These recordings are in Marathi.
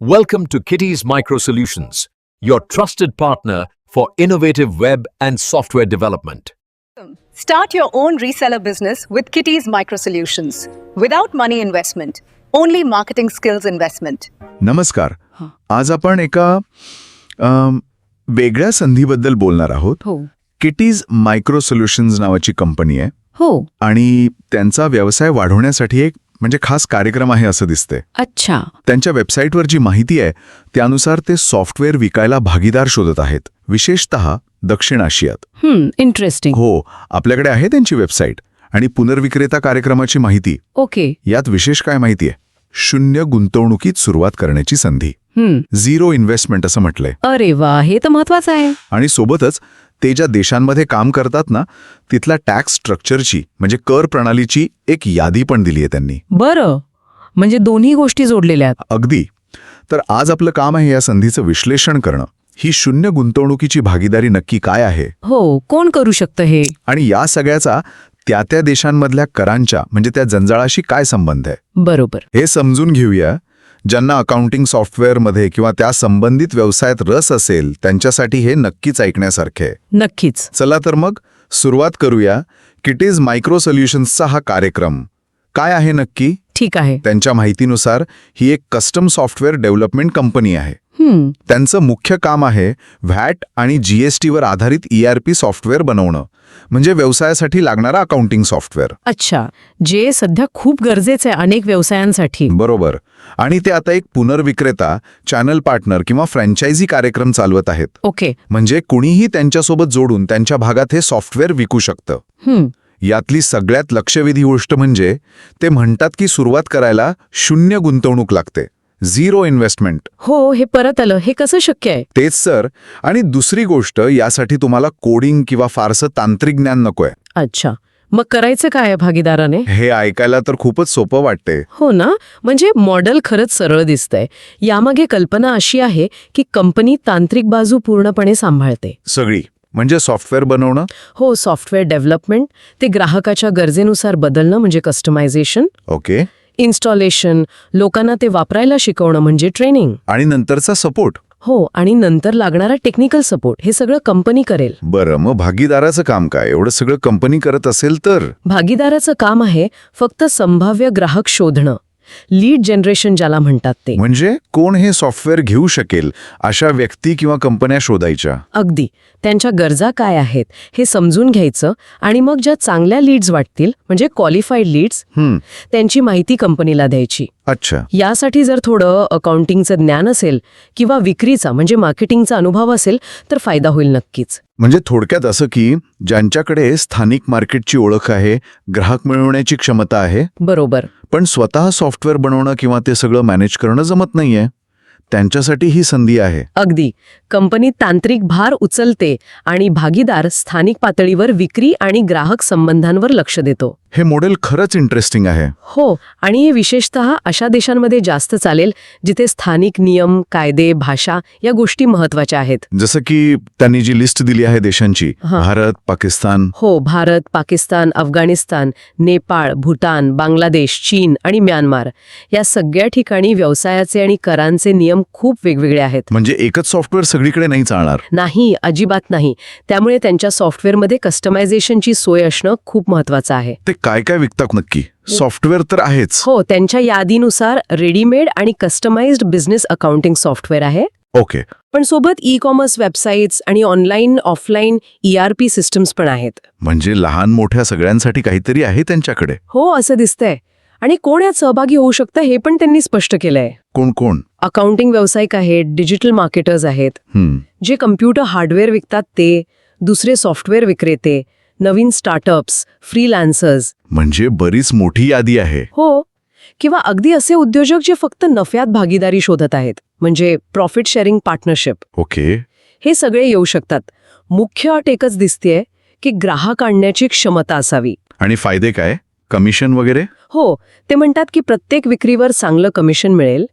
Welcome to Kitty's Micro Solutions, your trusted partner for innovative web and software development. Start your own reseller business with Kitty's Micro Solutions. Without money investment, only marketing skills investment. नमस्कार आज आपण एका अम, वेगळ्या संधीबद्दल बोलणार आहोत हो किटीज मायक्रो सोल्युशन्स नावाची कंपनी आहे हो आणि त्यांचा व्यवसाय वाढवण्यासाठी एक म्हणजे खास कार्यक्रम आहे असं दिसते अच्छा. त्यांच्या वेबसाईटवर जी माहिती आहे त्यानुसार ते सॉफ्टवेअर विकायला भागीदार शोधत आहेत विशेषत दक्षिण आशियात. हम्म इंटरेस्टिंग हो आपल्याकडे आहे त्यांची वेबसाईट. आणि पुनर्विक्रेता कार्यक्रमाची माहिती. ओके. यात विशेष काय माहिती आहे? शून्य गुंतवणुकीत सुरुवात करण्याची संधी. झिरो इन्व्हेस्टमेंट असं म्हटलंय. अरे वा हे तर महत्वाचं आहे. आणि सोबतच ते ज्या देशांमध्ये काम करतात ना तिथल्या टॅक्स स्ट्रक्चरची म्हणजे कर प्रणालीची एक यादी पण दिली आहे त्यांनी. बरं. म्हणजे दोन्ही गोष्टी जोडलेल्या आहेत. अगदी. तर आज आपलं काम आहे या संधीचं विश्लेषण करणं. ही शून्य गुंतवणुकीची भागीदारी नक्की काय आहे? हो कोण करू शकतं हे? आणि या सगळ्याचा त्या त्या देशांमधल्या करांच्या म्हणजे त्या जंजाळाशी काय संबंध आहे? बरोबर. हे समजून घेऊया. ज्यांना अकाउंटिंग सॉफ्टवेअरमध्ये किंवा त्या संबंधित व्यवसायात रस असेल त्यांच्यासाठी हे नक्कीच ऐकण्यासारखे. नक्कीच. चला तर मग सुरुवात करूया. किटीज मायक्रो सोल्युशन्सचा हा कार्यक्रम. काय आहे नक्की? ठीक आहे. त्यांच्या माहितीनुसार ही एक कस्टम सॉफ्टवेअर डेव्हलपमेंट कंपनी आहे. त्यांचं मुख्य काम आहे व्हॅट आणि जीएसटीवर आधारित ईआरपी सॉफ्टवेअर बनवणं म्हणजे व्यवसायासाठी लागणारा अकाउंटिंग सॉफ्टवेअर. अच्छा जे सध्या खूप गरजेचं आहे अनेक व्यवसायांसाठी. बरोबर. आणि ते आता एक पुनर्विक्रेता चॅनल पार्टनर किंवा फ्रँचायझी कार्यक्रम चालवत आहेत. ओके. म्हणजे कुणीही त्यांच्यासोबत जोडून त्यांच्या भागात हे सॉफ्टवेअर विकू शकतं. यातली सगळ्यात लक्षवेधी गोष्ट म्हणजे ते म्हणतात की सुरुवात करायला शून्य गुंतवणूक लागते. Zero investment. हो हे परत आलं. हे कसं शक्य आहे? तेच सर. आणि दुसरी गोष्ट यासाठी तुम्हाला कोडिंग किंवा फारसं तांत्रिक ज्ञान नकोय. अच्छा. मग करायचं काय आहे भागीदाराने? हे ऐकायला तर खूपच सोपं वाटते हो ना? म्हणजे मॉडेल खरंच सरळ दिसतंय. यामागे कल्पना अशी आहे की कंपनी तांत्रिक बाजू पूर्णपणे सांभाळते. सगळी. म्हणजे सॉफ्टवेअर बनवणं? हो सॉफ्टवेअर डेव्हलपमेंट ते ग्राहकाच्या गरजेनुसार बदलणं म्हणजे कस्टमायझेशन. ओके. इन्स्टॉलेशन लोकांना ते वापरायला शिकवणं म्हणजे ट्रेनिंग आणि नंतरचा सपोर्ट हो आणि नंतर लागणारा टेक्निकल सपोर्ट हे सगळं कंपनी करेल. बरं मग भागीदाराचं काम काय? एवढं सगळं कंपनी करत असेल तर? भागीदाराचं काम आहे फक्त संभाव्य ग्राहक शोधणं. लीड जनरेशन ज्याला म्हणतात ते. म्हणजे कोण हे सॉफ्टवेअर घेऊ शकेल अशा व्यक्ती किंवा कंपन्या शोधायच्या? अगदी. त्यांच्या गरजा काय आहेत हे समजून घ्यायचं आणि मग ज्या चांगल्या लीड्स वाटतील म्हणजे क्वालिफाईड लीड्स त्यांची माहिती कंपनीला द्यायची. अच्छा. यासाठी जर थोडं अकाउंटिंगचं ज्ञान असेल किंवा विक्रीचा म्हणजे मार्केटिंगचा अनुभव असेल तर फायदा होईल नक्कीच. म्हणजे थोडक्यात असं की ज्यांच्याकडे स्थानिक मार्केटची ओळख आहे ग्राहक मिळवण्याची क्षमता आहे बरोबर. पण स्वतः सॉफ्टवेअर बनवणं किंवा ते सगळं मॅनेज करणं जमत नाहीये त्यांच्यासाठी ही संधी आहे. अगदी. कंपनी तांत्रिक भार उचलते आणि भागीदार स्थानिक पातळीवर विक्री आणि ग्राहक संबंधांवर लक्ष देतो. हे मॉडेल खरंच इंटरेस्टिंग आहे. हो आणि हे विशेषतः अशा देशांमध्ये जास्त चालेल जिथे स्थानिक नियम कायदे भाषा या गोष्टी महत्त्वाच्या आहेत. जसं की त्यांनी जी लिस्ट दिली आहे देशांची हा. भारत पाकिस्तान. हो भारत पाकिस्तान अफगाणिस्तान नेपाळ भूतान बांगलादेश चीन आणि म्यानमार. या सगळ्या ठिकाणी व्यवसायाचे आणि करांचे नियम खूप वेगवेगळे आहेत. म्हणजे एकच सॉफ्टवेअर सगळीकडे नाही चालणार. नाही अजिबात नाही. त्यामुळे त्यांच्या सॉफ्टवेअरमध्ये कस्टमायझेशनची सोय असणं खूप महत्वाचं आहे. ते काय काय विकतात नक्की? सॉफ्टवेअर तर आहेच. हो त्यांच्या यादीनुसार रेडीमेड आणि कस्टमाइज्ड बिझनेस अकाउंटिंग सॉफ्टवेअर आहे. ओके. पण सोबत ई कॉमर्स वेबसाईट्स आणि ऑनलाईन ऑफलाईन ईआरपी सिस्टम्स पण आहेत. म्हणजे लहान मोठ्या सगळ्यांसाठी काहीतरी आहे त्यांच्याकडे? हो असं दिसतंय. आणि कोण यात सहभागी होऊ शकतं हे पण त्यांनी स्पष्ट केलंय. कोण कोण? अकाउंटिंग व्यावसायिक आहेत डिजिटल मार्केटर्स आहेत. जे कम्प्युटर हार्डवेअर विकतात ते दुसरे सॉफ्टवेअर विक्रेते नवीन स्टार्टअप्स फ्रीलान्सर्स म्हणजे बरीच मोठी यादी आहे. हो. किंवा अगदी असे उद्योजक जे फक्त नफ्यात भागीदारी शोधत आहेत म्हणजे प्रॉफिट शेअरिंग पार्टनरशिप ओके. हे सगळे येऊ शकतात. मुख्य अट एकच दिसतेय की ग्राहक आणण्याची क्षमता असावी. आणि फायदे काय? कमिशन वगैरे? हो. ते म्हणतात की प्रत्येक विक्रीवर चांगलं कमिशन मिळेल.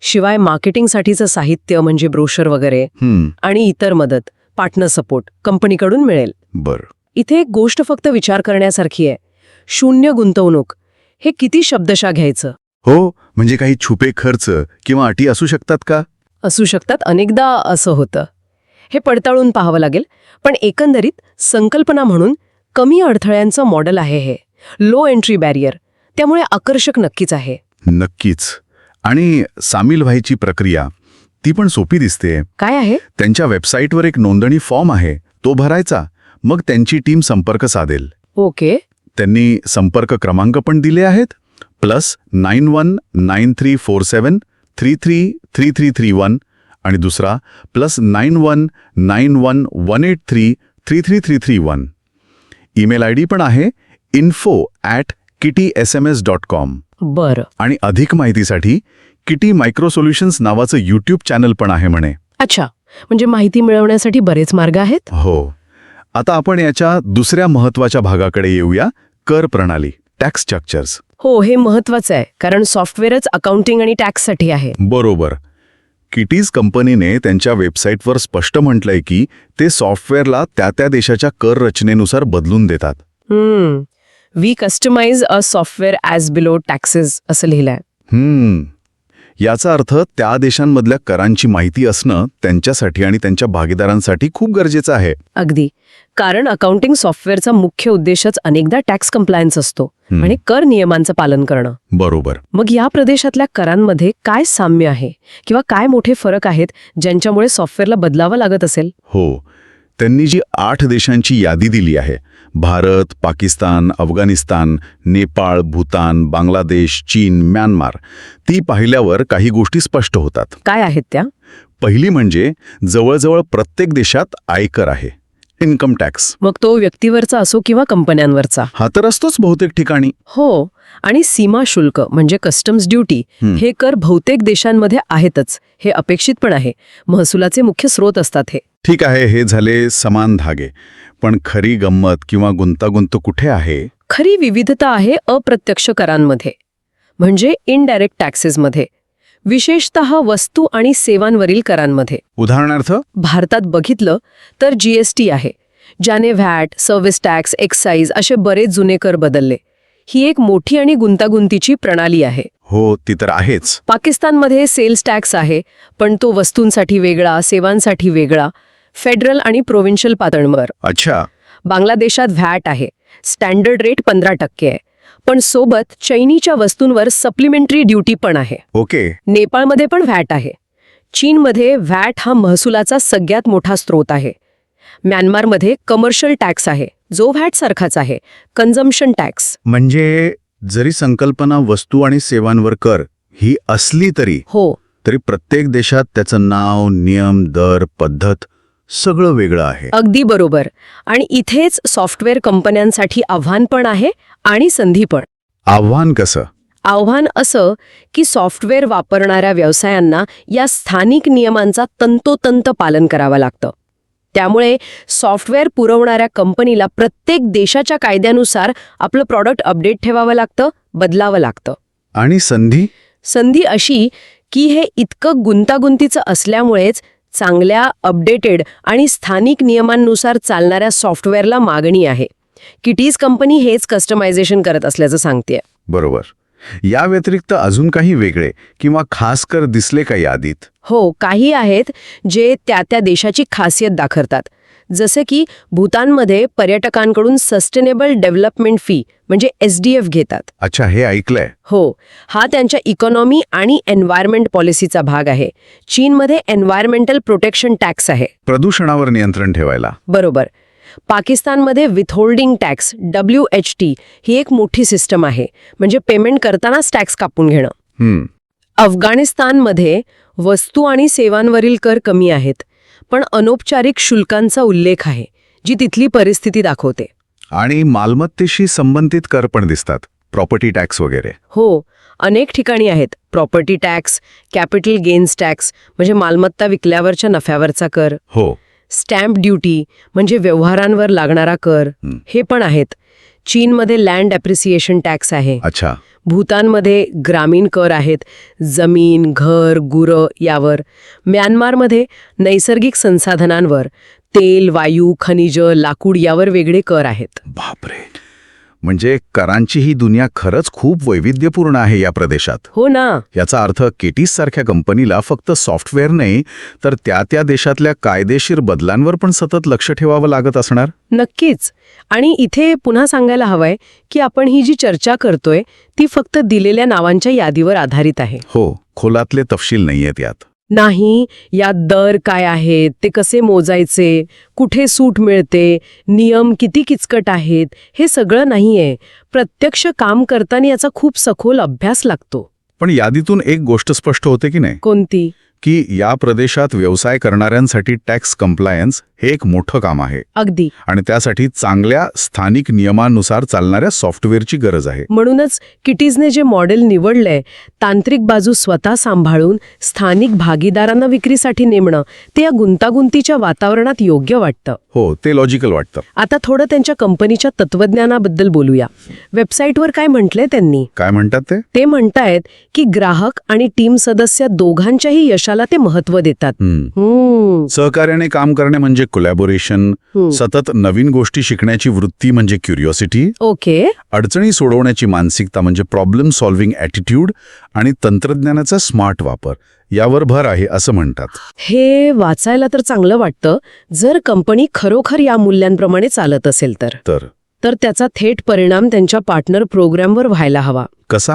शिवाय मार्केटिंगसाठीचं साहित्य म्हणजे ब्रोशर वगैरे हम्म. आणि इतर मदत पार्टनर सपोर्ट कंपनीकडून मिळेल. बर. इथे एक गोष्ट फक्त विचार करण्यासारखी आहे. शून्य गुंतवणूक. हे किती शब्दशा घ्यायचं? हो म्हणजे काही छुपे खर्च किंवा अटी असू शकतात का? असू शकतात. अनेकदा असं होतं. हे पडताळून पाहावं लागेल. पण एकंदरीत संकल्पना म्हणून कमी अडथळ्यांचं मॉडेल आहे हे. लो एंट्री बॅरियर त्यामुळे आकर्षक नक्कीच आहे. नक्कीच. आणि सामील व्हायची प्रक्रिया ती पण सोपी दिसते. काय आहे? त्यांच्या वेबसाईटवर एक नोंदणी फॉर्म आहे. तो भरायचा. मग त्यांची टीम संपर्क साधेल. ओके. त्यांनी संपर्क क्रमांक पण दिले आहेत plus nine one nine three four seven three three three three three one आणि दुसरा plus nine one nine one one eight three three three three three one. Email ID D पण आहे info at Kitty S M S dot com बरं. आणि अधिक माहितीसाठी किटी मायक्रो सोल्युशन्स नावाचं यूट्यूब चॅनल पण आहे म्हणे. अच्छा. म्हणजे माहिती मिळवण्यासाठी बरेच मार्ग आहेत? हो. आता आपण याच्या दुसऱ्या महत्त्वाच्या भागाकडे येऊया. कर प्रणाली टॅक्स स्ट्रक्चर्स हो हे महत्वाचं आहे कारण सॉफ्टवेअरच अकाउंटिंग आणि टॅक्ससाठी आहे. बरोबर. किटीज कंपनीने त्यांच्या वेबसाईटवर स्पष्ट म्हटलंय की ते सॉफ्टवेअरला त्या त्या देशाच्या कर रचनेनुसार बदलून देतात. हम्म. We customize a software as below taxes असं लिहिलंय. हम्म. याचा अर्थ त्या देशांमधल्या करांची माहिती असणं त्यांच्यासाठी आणि त्यांच्या भागीदारांसाठी खूप गरजेचं आहे. अगदी. कारण अकाउंटिंग सॉफ्टवेअरचा मुख्य उद्देशच अनेकदा टॅक्स कम्प्लायन्स असतो. आणि कर नियमांचं पालन करणं. बरोबर. मग या प्रदेशातल्या करांमध्ये काय साम्य आहे? किंवा काय मोठे फरक आहेत ज्यांच्यामुळे सॉफ्टवेअरला बदलावं लागत असेल? हो. त्यांनी जी आठ देशांची यादी दिली आहे भारत पाकिस्तान अफगाणिस्तान नेपाळ भूतान बांगलादेश चीन म्यानमार ती पाहिल्यावर काही गोष्टी स्पष्ट होतात. काय आहेत त्या? पहिली म्हणजे जवळजवळ प्रत्येक देशात आयकर आहे. Income tax. मग तो व्यक्तीवरचा असो किंवा कंपन्यांवरचा. हा तर असतोच बहुतेक ठिकाणी. हो आणि सीमा शुल्क म्हणजे कस्टम्स ड्युटी हं. कर बहुतेक देशांमध्ये आहेतच हे अपेक्षित पण आहे. महसुलाचे मुख्य स्रोत असतात हे. ठीक आहे हे झाले समान धागे. पण खरी गंमत किंवा गुंतागुंत कुठे आहे? खरी विविधता आहे अप्रत्यक्ष करांमध्ये म्हणजे इनडायरेक्ट टॅक्सेसमध्ये विशेषत वस्तू आणि सेवांवरील करांमध्ये. उदाहरणार्थ? भारतात बघितलं तर जीएसटी आहे ज्याने व्हॅट सर्व्हिस टॅक्स एक्साईज असे बरेच जुने कर बदलले. ही एक मोठी आणि गुंतागुंतीची प्रणाली आहे. हो ती तर आहेच. पाकिस्तानमध्ये सेल्स टॅक्स आहे पण तो वस्तूंसाठी वेगळा सेवांसाठी वेगळा फेडरल आणि प्रोव्हिन्शियल पातळीवर. अच्छा. बांगलादेशात व्हॅट आहे स्टँडर्ड रेट पंधरा टक्के आहे. पण सोबत चैनीच्या वस्तूंवर सप्लिमेंटरी ड्युटी पण आहे. ओके. नेपाळमध्ये पण व्हॅट आहे. चीनमध्ये व्हॅट हा महसुलाचा सगळ्यात मोठा स्रोत आहे. म्यानमारमध्ये कमर्शियल टॅक्स आहे जो व्हॅट सारखाच आहे कन्झम्पशन टॅक्स म्हणजे जरी संकल्पना वस्तू आणि सेवांवर कर ही असली तरी हो. तरी प्रत्येक देशात त्याचं नाव नियम दर पद्धत सगळं वेगळं आहे. अगदी बरोबर. आणि इथेच सॉफ्टवेअर कंपन्यांसाठी आव्हान पण आहे आणि संधी पण. आव्हान कसं? आव्हान असं की सॉफ्टवेअर वापरणाऱ्या व्यवसायांना या स्थानिक नियमांचा तंतोतंत पालन करावं लागतं. त्यामुळे सॉफ्टवेअर पुरवणाऱ्या कंपनीला प्रत्येक देशाच्या कायद्यानुसार आपलं प्रॉडक्ट अपडेट ठेवावं लागतं बदलावं लागतं. आणि संधी? संधी अशी की हे इतकं गुंतागुंतीचं असल्यामुळेच चांगल्या अपडेटेड आणि स्थानिक नियमांनुसार चालणाऱ्या सॉफ्टवेअरला मागणी आहे. किटीज कंपनी हेच कस्टमायझेशन करत असल्याचं सांगते बरोबर. या व्यतिरिक्त अजून काही वेगळे किंवा खास कर दिसले का यादीत? हो काही आहेत जे त्या त्या देशाची खासियत दाखवतात. जसे की भूतानमध्ये पर्यटकांकडून सस्टेनेबल डेव्हलपमेंट फी म्हणजे एस डी एफ घेतात. अच्छा हे ऐकलंय. हो हा त्यांच्या इकॉनॉमी आणि एन्व्हायरमेंट पॉलिसीचा भाग आहे. चीनमध्ये एन्व्हायरमेंटल प्रोटेक्शन टॅक्स आहे. प्रदूषणावर नियंत्रण ठेवायला. बरोबर. पाकिस्तानमध्ये withholding tax W H T ही एक मोठी सिस्टम आहे. म्हणजे पेमेंट करतानाच टॅक्स कापून घेणं. अफगाणिस्तानमध्ये वस्तू आणि सेवांवरील कर कमी आहेत. पण अनौपचारिक शुल्कांचा उल्लेख आहे जी तिथली परिस्थिती दाखवते. आणि मालमत्तेशी संबंधित कर पण दिसतात प्रॉपर्टी टॅक्स वगैरे. हो अनेक ठिकाणी आहेत. Property tax capital gains tax म्हणजे मालमत्ता विकल्यावरच्या नफ्यावरचा कर. हो. स्टॅम्प ड्युटी म्हणजे व्यवहारांवर लागणारा कर. हं. पण आहेत. चीनमध्ये लँड अप्रिसिएशन टॅक्स आहे. अच्छा. भूतानमध्ये ग्रामीण कर आहेत. जमीन घर गुरं यावर. म्यानमारमध्ये नैसर्गिक संसाधनांवर. तेल वायू खनिज लाकूड यावर वेगळे कर आहेत. बापरे. म्हणजे करांची ही दुनिया खरंच खूप वैविध्यपूर्ण आहे या प्रदेशात. हो ना. याचा अर्थ केटीस सारख्या कंपनीला फक्त सॉफ्टवेअर नाही तर त्या त्या देशातल्या कायदेशीर बदलांवर पण सतत लक्ष ठेवावं लागत असणार? नक्कीच. आणि इथे पुन्हा सांगायला हवंय की आपण ही जी चर्चा करतोय ती फक्त दिलेल्या नावांच्या यादीवर आधारित आहे. हो खोलातले तपशील नाहीयेत यात. नाही यात दर काय आहेत ते कसे मोजायचे कुठे सूट मिळते नियम किती किचकट आहेत हे सगळं नाहीये. प्रत्यक्ष काम करताना याचा खूप सखोल अभ्यास लागतो. पण यादीतून एक गोष्ट स्पष्ट होते की नाही? कोणती? की या प्रदेशात व्यवसाय करणाऱ्यांसाठी टॅक्स कंप्लायन्स हे एक मोठं काम आहे. अगदी. आणि त्यासाठी चांगल्या स्थानिक नियमानुसार चालणाऱ्या सॉफ्टवेअरची गरज आहे. म्हणूनच किटीजने जे मॉडेल निवडलंय तांत्रिक बाजू स्वतः सांभाळून स्थानिक भागीदारांना विक्रीसाठी नेमणं ते या गुंतागुंतीच्या वातावरणात योग्य वाटतं. हो ते लॉजिकल वाटतं. आता थोडं त्यांच्या कंपनीच्या तत्वज्ञानाबद्दल बोलूया. वेबसाईटवर काय म्हटलंय त्यांनी? काय म्हणतात ते? ते म्हणतायत की ग्राहक आणि टीम सदस्य दोघांच्याही यशाला ते महत्त्व देतात. हम्म. सहकार्याने काम करणे म्हणजे कोलॅबोरेशन हम्म. सतत नवीन गोष्टी शिकण्याची वृत्ती म्हणजे क्युरिओसिटी ओके. अडचणी सोडवण्याची मानसिकता म्हणजे प्रॉब्लेम सॉल्व्हिंग ॲटिट्यूड आणि तंत्रज्ञानाचा स्मार्ट वापर. यावर भर आहे असं म्हणतात. हे वाचायला तर चांगलं वाटतं. जर कंपनी खरोखर या मूल्यांप्रमाणे चालत असेल तर. तर? तर त्याचा थेट परिणाम त्यांच्या पार्टनर प्रोग्रामवर व्हायला हवा. कसा?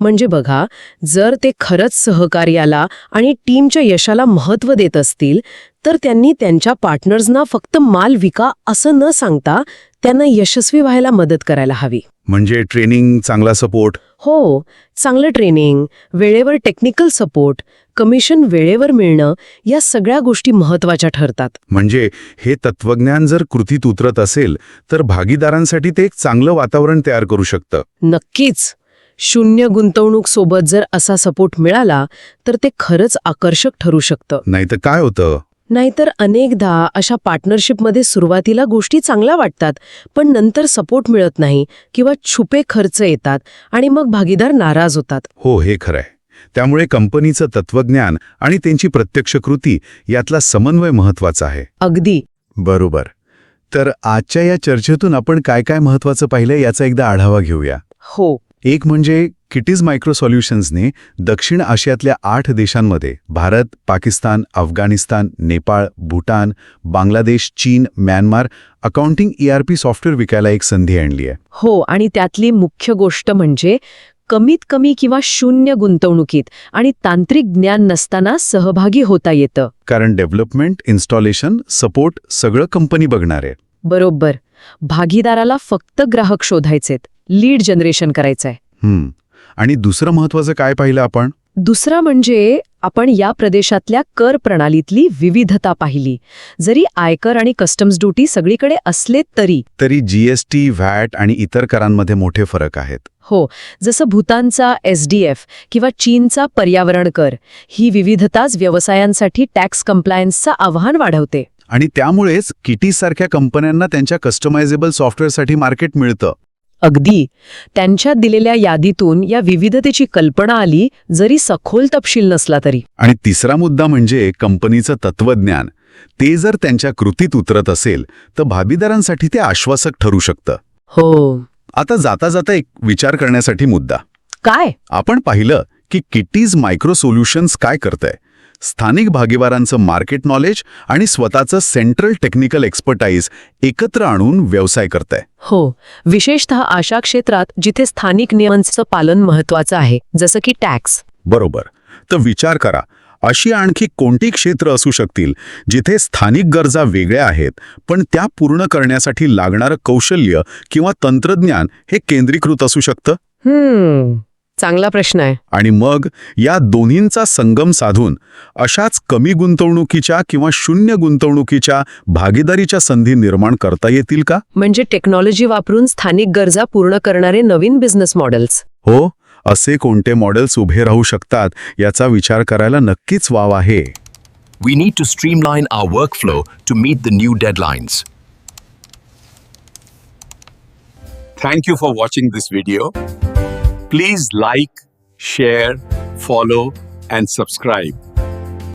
म्हणजे बघा जर ते खरंच सहकार्याला आणि टीमच्या यशाला महत्त्व देत असतील तर त्यांनी त्यांच्या पार्टनर्सना फक्त माल विका असं न सांगता त्यांना यशस्वी व्हायला मदत करायला हवी. म्हणजे ट्रेनिंग चांगला सपोर्ट? हो चांगलं ट्रेनिंग वेळेवर टेक्निकल सपोर्ट कमिशन वेळेवर मिळणं या सगळ्या गोष्टी महत्त्वाच्या ठरतात. म्हणजे हे तत्वज्ञान जर कृतीत उतरत असेल तर भागीदारांसाठी ते एक चांगलं वातावरण तयार करू शकतं. नक्कीच. शून्य गुंतवणूक सोबत जर असा सपोर्ट मिळाला तर ते खरंच आकर्षक ठरू शकतं. नाही तर काय होतं? नाहीतर अनेकदा अशा पार्टनरशिपमध्ये सुरुवातीला गोष्टी चांगल्या वाटतात पण नंतर सपोर्ट मिळत नाही किंवा छुपे खर्च येतात आणि मग भागीदार नाराज होतात. हो हे खरंय त्यामुळे कंपनीचं तत्वज्ञान आणि त्यांची प्रत्यक्ष कृती यातला समन्वय महत्त्वाचा आहे. अगदी. बरोबर. तर आजच्या या चर्चेतून आपण काय काय महत्वाचं पाहिलं याचा एकदा आढावा घेऊया. हो. एक म्हणजे किटीज मायक्रो सॉल्युशन्सने दक्षिण आशियातल्या आठ देशांमध्ये भारत पाकिस्तान अफगाणिस्तान नेपाळ भूटान बांगलादेश चीन म्यानमार अकाउंटिंग ईआरपी सॉफ्टवेअर विकायला एक संधी आणली आहे. हो आणि त्यातली मुख्य गोष्ट म्हणजे कमीत कमी किंवा शून्य गुंतवणुकीत आणि तांत्रिक ज्ञान नसताना सहभागी होता येतं. कारण डेव्हलपमेंट इन्स्टॉलेशन सपोर्ट सगळं कंपनी बघणार. आहे बरोबर. भागीदाराला फक्त ग्राहक शोधायचेत. लीड जनरेशन करायचंय. हम्म. आणि दुसरं महत्वाचं काय पाहिलं आपण? दुसरा म्हणजे आपण या प्रदेशातल्या कर प्रणालीतली विविधता पाहिली. जरी आयकर आणि कस्टम्स ड्युटी सगळीकडे असले तरी तरी जीएसटी व्हॅट आणि इतर करांमध्ये मोठे फरक आहेत. हो जसं भूतानचा एसडीएफ किंवा चीनचा पर्यावरण कर ही विविधताच व्यवसायांसाठी टॅक्स कम्प्लायन्सचं आव्हान वाढवते. आणि त्यामुळेच किटीसारख्या कंपन्यांना त्यांच्या कस्टमायझेबल सॉफ्टवेअरसाठी मार्केट मिळतं. अगदी. त्यांच्या दिलेल्या यादीतून या विविधतेची कल्पना आली जरी सखोल तपशील नसला तरी. आणि तिसरा मुद्दा म्हणजे कंपनीचं तत्वज्ञान ते जर त्यांच्या कृतीत उतरत असेल तर भागीदारांसाठी ते आश्वासक ठरू शकतं. हो. आता जाता जाता एक विचार करण्यासाठी मुद्दा. काय? आपण पाहिलं की किटीज मायक्रो सोल्युशन्स काय करतंय. स्थानिक भागीदारांचं मार्केट नॉलेज आणि स्वतःचं सेंट्रल टेक्निकल एक्सपर्टाईज एकत्र आणून व्यवसाय करतंय. हो विशेषतः अशा क्षेत्रात जिथे स्थानिक नियमांचं पालन महत्वाचं आहे जसं की टॅक्स. बरोबर. तर विचार करा अशी आणखी कोणती क्षेत्र असू शकतील जिथे स्थानिक गरजा वेगळ्या आहेत पण त्या पूर्ण करण्यासाठी लागणारं कौशल्य किंवा तंत्रज्ञान हे केंद्रीकृत असू शकतं? चांगला प्रश्न आहे आणि मग या दोन्हींचा संगम साधून अशाच कमी गुंतवणुकीच्या किंवा शून्य गुंतवणुकीच्या भागीदारीच्या संधी निर्माण करता येतील का म्हणजे टेक्नॉलॉजी वापरून स्थानिक गरजा पूर्ण करणारे नवीन बिझनेस मॉडेल्स हो असे कोणते मॉडेल्स उभे राहू शकतात याचा विचार करायला नक्कीच वाव आहे We need to streamline our workflow to meet the new deadlines. Thank you for watching this video. Please like, share, follow, and subscribe.